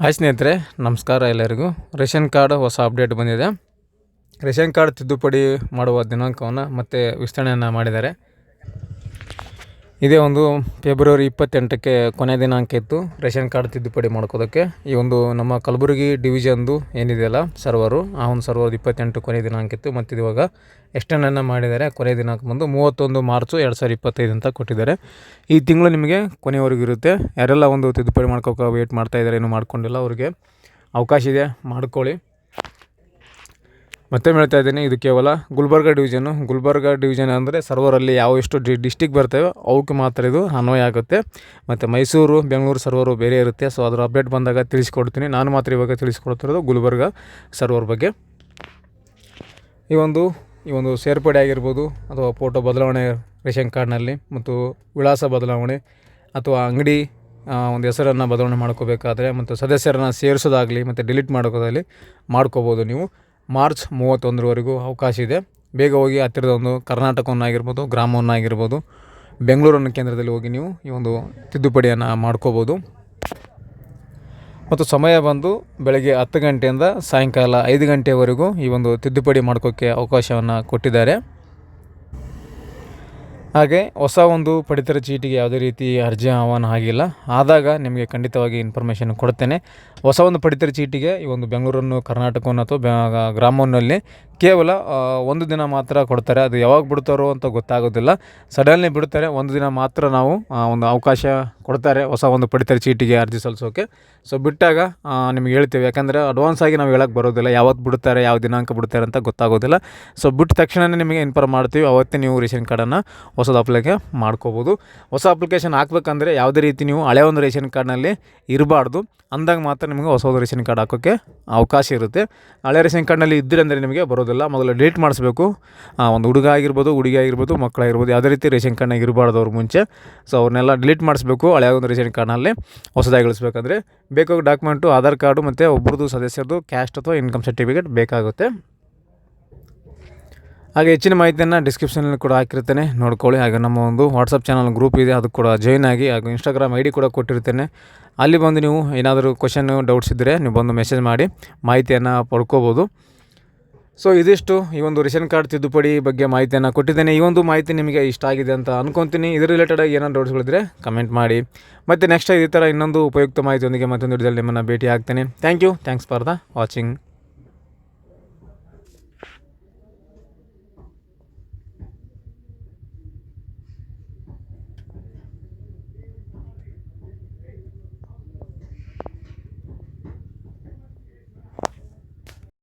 Hi ಸ್ನೇಹಿತರೆ, ನಮಸ್ಕಾರ ಎಲ್ಲರಿಗೂ. ರೇಷನ್ ಕಾರ್ಡ್ ಹೊಸ ಅಪ್ಡೇಟ್ ಬಂದಿದೆ. ರೇಷನ್ ಕಾರ್ಡ್ ತಿದ್ದುಪಡಿ ಮಾಡುವ ದಿನಾಂಕವನ್ನು ಮತ್ತೆ ವಿಸ್ತರಣೆಯನ್ನು ಮಾಡಿದ್ದಾರೆ. ಇದೇ ಒಂದು ಫೆಬ್ರವರಿ ಇಪ್ಪತ್ತೆಂಟಕ್ಕೆ ಕೊನೆ ದಿನಾಂಕ ಇತ್ತು ರೇಷನ್ ಕಾರ್ಡ್ ತಿದ್ದುಪಡಿ ಮಾಡ್ಕೋದಕ್ಕೆ ಈ ಒಂದು ನಮ್ಮ ಕಲಬುರಗಿ ಡಿವಿಷನ್ದು ಏನಿದೆಯಲ್ಲ, ಸರ್ವರು, ಆ ಒಂದು ಸರ್ವರ್ ಇಪ್ಪತ್ತೆಂಟು ಕೊನೆ ದಿನಾಂಕ ಇತ್ತು ಮತ್ತು ಇವಾಗ ಎಕ್ಸ್ಟೆಂಡನ್ನು ಮಾಡಿದ್ದಾರೆ. ಕೊನೆ ದಿನಾಂಕ ಬಂದು ಮೂವತ್ತೊಂದು ಮಾರ್ಚು ಎರಡು ಸಾವಿರದ ಇಪ್ಪತ್ತೈದು ಅಂತ ಕೊಟ್ಟಿದ್ದಾರೆ. ಈ ತಿಂಗಳು ನಿಮಗೆ ಕೊನೆಯವರೆಗೂ ಇರುತ್ತೆ. ಯಾರೆಲ್ಲ ಒಂದು ತಿದ್ದುಪಡಿ ಮಾಡ್ಕೋಕೆ ಮಾಡ್ತಾ ಇದ್ದಾರೆ, ಏನು ಮಾಡ್ಕೊಂಡಿಲ್ಲ, ಅವ್ರಿಗೆ ಅವಕಾಶ ಇದೆ, ಮಾಡ್ಕೊಳ್ಳಿ. ಮತ್ತೆ ಹೇಳ್ತಾ ಇದ್ದೀನಿ, ಇದು ಕೇವಲ ಗುಲ್ಬರ್ಗ ಡಿವಿಷನು ಗುಲ್ಬರ್ಗ ಡಿವಿಷನ್ ಅಂದರೆ ಸರ್ವರಲ್ಲಿ ಯಾವ ಎಷ್ಟು ಡಿ ಡಿಸ್ಟಿಕ್ ಬರ್ತವೆ ಅವಕ್ಕೆ ಮಾತ್ರ ಇದು ಅನ್ವಯ ಆಗುತ್ತೆ. ಮತ್ತು ಮೈಸೂರು, ಬೆಂಗಳೂರು ಸರ್ವರು ಬೇರೆ ಇರುತ್ತೆ. ಸೊ ಅದರ ಅಪ್ಡೇಟ್ ಬಂದಾಗ ತಿಳಿಸ್ಕೊಡ್ತೀನಿ. ನಾನು ಮಾತ್ರ ಇವಾಗ ತಿಳಿಸ್ಕೊಡ್ತಿರೋದು ಗುಲ್ಬರ್ಗ ಸರ್ವರ್ ಬಗ್ಗೆ. ಈ ಒಂದು ಈ ಒಂದು ಸೇರ್ಪಡೆ ಆಗಿರ್ಬೋದು, ಅಥವಾ ಫೋಟೋ ಬದಲಾವಣೆ ರೇಷನ್ ಕಾರ್ಡ್ನಲ್ಲಿ ಮತ್ತು ವಿಳಾಸ ಬದಲಾವಣೆ ಅಥವಾ ಅಂಗಡಿ ಒಂದು ಹೆಸರನ್ನು ಬದಲಾವಣೆ ಮಾಡ್ಕೋಬೇಕಾದ್ರೆ ಮತ್ತು ಸದಸ್ಯರನ್ನು ಸೇರಿಸೋದಾಗಲಿ, ಮತ್ತು ಡಿಲೀಟ್ ಮಾಡೋದಾಗಲಿ ಮಾಡ್ಕೋಬೋದು ನೀವು. ಮಾರ್ಚ್ ಮೂವತ್ತೊಂದರವರೆಗೂ ಅವಕಾಶ ಇದೆ. ಬೇಗ ಹೋಗಿ ಹತ್ತಿರದ ಒಂದು ಕರ್ನಾಟಕವನ್ನಾಗಿರ್ಬೋದು, ಗ್ರಾಮವನ್ನಾಗಿರ್ಬೋದು, ಬೆಂಗಳೂರನ್ನು ಕೇಂದ್ರದಲ್ಲಿ ಹೋಗಿ ನೀವು ಈ ಒಂದು ತಿದ್ದುಪಡಿಯನ್ನು ಮಾಡ್ಕೋಬೋದು. ಮತ್ತು ಸಮಯ ಬಂದು ಬೆಳಗ್ಗೆ ಹತ್ತು ಗಂಟೆಯಿಂದ ಸಾಯಂಕಾಲ ಐದು ಗಂಟೆವರೆಗೂ ಈ ಒಂದು ತಿದ್ದುಪಡಿ ಮಾಡ್ಕೋಕ್ಕೆ ಅವಕಾಶವನ್ನು ಕೊಟ್ಟಿದ್ದಾರೆ. ಹಾಗೆ ಹೊಸ ಒಂದು ಪಡಿತರ ಚೀಟಿಗೆ ಯಾವುದೇ ರೀತಿ ಅರ್ಜಿ ಆಹ್ವಾನ ಆಗಿಲ್ಲ. ಆದಾಗ ನಿಮಗೆ ಖಂಡಿತವಾಗಿ ಇನ್ಫಾರ್ಮೇಷನ್ ಕೊಡ್ತೇನೆ. ಹೊಸ ಒಂದು ಪಡಿತರ ಚೀಟಿಗೆ ಈ ಒಂದು ಬೆಂಗಳೂರನ್ನು, ಕರ್ನಾಟಕವನ್ನು ಅಥವಾ ಗ್ರಾಮವನ್ನಲ್ಲಿ ಕೇವಲ ಒಂದು ದಿನ ಮಾತ್ರ ಕೊಡ್ತಾರೆ. ಅದು ಯಾವಾಗ ಬಿಡ್ತಾರೋ ಅಂತ ಗೊತ್ತಾಗೋದಿಲ್ಲ. ಸಡನ್ಲಿ ಬಿಡ್ತಾರೆ, ಒಂದು ದಿನ ಮಾತ್ರ ನಾವು ಒಂದು ಅವಕಾಶ ಕೊಡ್ತಾರೆ ಹೊಸ ಒಂದು ಪಡಿತರ ಚೀಟಿಗೆ ಅರ್ಜಿ ಸಲ್ಲಿಸೋಕೆ. ಸೊ ಬಿಟ್ಟಾಗ ನಿಮಗೆ ಹೇಳ್ತೀವಿ. ಯಾಕಂದರೆ ಅಡ್ವಾನ್ಸ್ ಆಗಿ ನಾವು ಹೇಳಕ್ಕೆ ಬರೋದಿಲ್ಲ. ಯಾವತ್ತು ಬಿಡ್ತಾರೆ, ಯಾವ ದಿನಾಂಕ ಬಿಡ್ತಾರೆ ಅಂತ ಗೊತ್ತಾಗೋದಿಲ್ಲ. ಸೊ ಬಿಟ್ಟ ತಕ್ಷಣವೇ ನಿಮಗೆ ಇನ್ಫಾರ್ಮ್ ಮಾಡ್ತೀವಿ. ಅವತ್ತೇ ನೀವು ರೇಷನ್ ಕಾರ್ಡನ್ನು ಹೊಸದು ಅಪ್ಲೈಗೆ ಮಾಡ್ಕೋಬೋದು. ಹೊಸ ಅಪ್ಲಿಕೇಶನ್ ಹಾಕ್ಬೇಕಂದ್ರೆ ಯಾವುದೇ ರೀತಿ ನೀವು ಹಳೆ ಒಂದು ರೇಷನ್ ಕಾರ್ಡ್ನಲ್ಲಿ ಇರಬಾರ್ದು. ಅಂದಾಗ ಮಾತ್ರ ನಿಮಗೆ ಹೊಸ ರೇಷನ್ ಕಾರ್ಡ್ ಹಾಕೋಕ್ಕೆ ಅವಕಾಶ ಇರುತ್ತೆ. ಹಳೆ ರೇಷನ್ ಕಾರ್ಡ್ನಲ್ಲಿ ಇದ್ದರೆ ಅಂದರೆ ನಿಮಗೆ ಬರೋದಿಲ್ಲ ಮೊದಲು ಡಿಲೀಟ್ ಮಾಡಿಸ್ಬೇಕು. ಒಂದು ಹುಡುಗ ಆಗಿರ್ಬೋದು, ಹುಡುಗಿ ಆಗಿರ್ಬೋದು ಮಕ್ಕಳಾಗಿರ್ಬೋದು ಯಾವುದೇ ರೀತಿ ರೇಷನ್ ಕಾರ್ಡ್ನಾಗ ಇರಬಾರ್ದು ಅವ್ರ ಮುಂಚೆ. ಸೊ ಅವ್ರನ್ನೆಲ್ಲ ಡಿಲೀಟ್ ಮಾಡಿಸ್ಬೇಕು ಹಳೆಯ ಒಂದು ರೇಷನ್ ಕಾರ್ಡ್ನಲ್ಲಿ ಹೊಸದಾಗಿ ಇಳಿಸ್ಬೇಕಂದ್ರೆ ಬೇಕಾಗಿ ಡಾಕ್ಯುಮೆಂಟು ಆಧಾರ್ ಕಾರ್ಡು ಮತ್ತು ಒಬ್ಬರದು ಸದಸ್ಯರದು ಕ್ಯಾಸ್ಟ್ ಅಥವಾ ಇನ್ಕಮ್ ಸರ್ಟಿಫಿಕೇಟ್ ಬೇಕಾಗುತ್ತೆ. ಹಾಗೆ ಹೆಚ್ಚಿನ ಮಾಹಿತಿಯನ್ನು ಡಿಸ್ಕ್ರಿಪ್ಷನಲ್ಲಿ ಕೂಡ ಹಾಕಿರ್ತೇನೆ ನೋಡ್ಕೊಳ್ಳಿ. ಹಾಗೆ ನಮ್ಮ ಒಂದು ವಾಟ್ಸಪ್ ಚಾನಲ್ ಗ್ರೂಪ್ ಇದೆ, ಅದು ಕೂಡ ಜಾಯ್ನ್ ಆಗಿ, ಹಾಗೂ ಇನ್ಸ್ಟಾಗ್ರಾಮ್ ಐ ಡಿ ಕೂಡ ಕೊಟ್ಟಿರ್ತೇನೆ ಅಲ್ಲಿ ಬಂದು ನೀವು ಏನಾದರೂ ಕ್ವಶನ್ ಡೌಟ್ಸ್ ಇದ್ದರೆ ನೀವು ಬಂದು ಮೆಸೇಜ್ ಮಾಡಿ, ಮಾಹಿತಿಯನ್ನು ಪಡ್ಕೋಬೋದು. ಸೊ ಇದಿಷ್ಟು ಈ ಒಂದು ರೇಷನ್ ಕಾರ್ಡ್ ತಿದ್ದುಪಡಿ ಬಗ್ಗೆ ಮಾಹಿತಿಯನ್ನು ಕೊಟ್ಟಿದ್ದೇನೆ. ಈ ಒಂದು ಮಾಹಿತಿ ನಿಮಗೆ ಇಷ್ಟ ಆಗಿದೆ ಅಂತ ಅನ್ಕೊತೀನಿ. ಇದ್ರ ರಿಲೇಟೆಡಾಗಿ ಏನಾದ್ರು ಡೌಟ್ಸ್ಗಳಿದ್ರೆ ಕಮೆಂಟ್ ಮಾಡಿ. ಮತ್ತು ನೆಕ್ಸ್ಟ್ ಈ ಥರ ಇನ್ನೊಂದು ಉಪಯುಕ್ತ ಮಾಹಿತಿಯೊಂದಿಗೆ ಮತ್ತೊಂದು ವಿಡಿಯೋದಲ್ಲಿ ನಿಮ್ಮನ್ನು ಭೇಟಿ ಆಗ್ತೇನೆ thank you thanks for the watching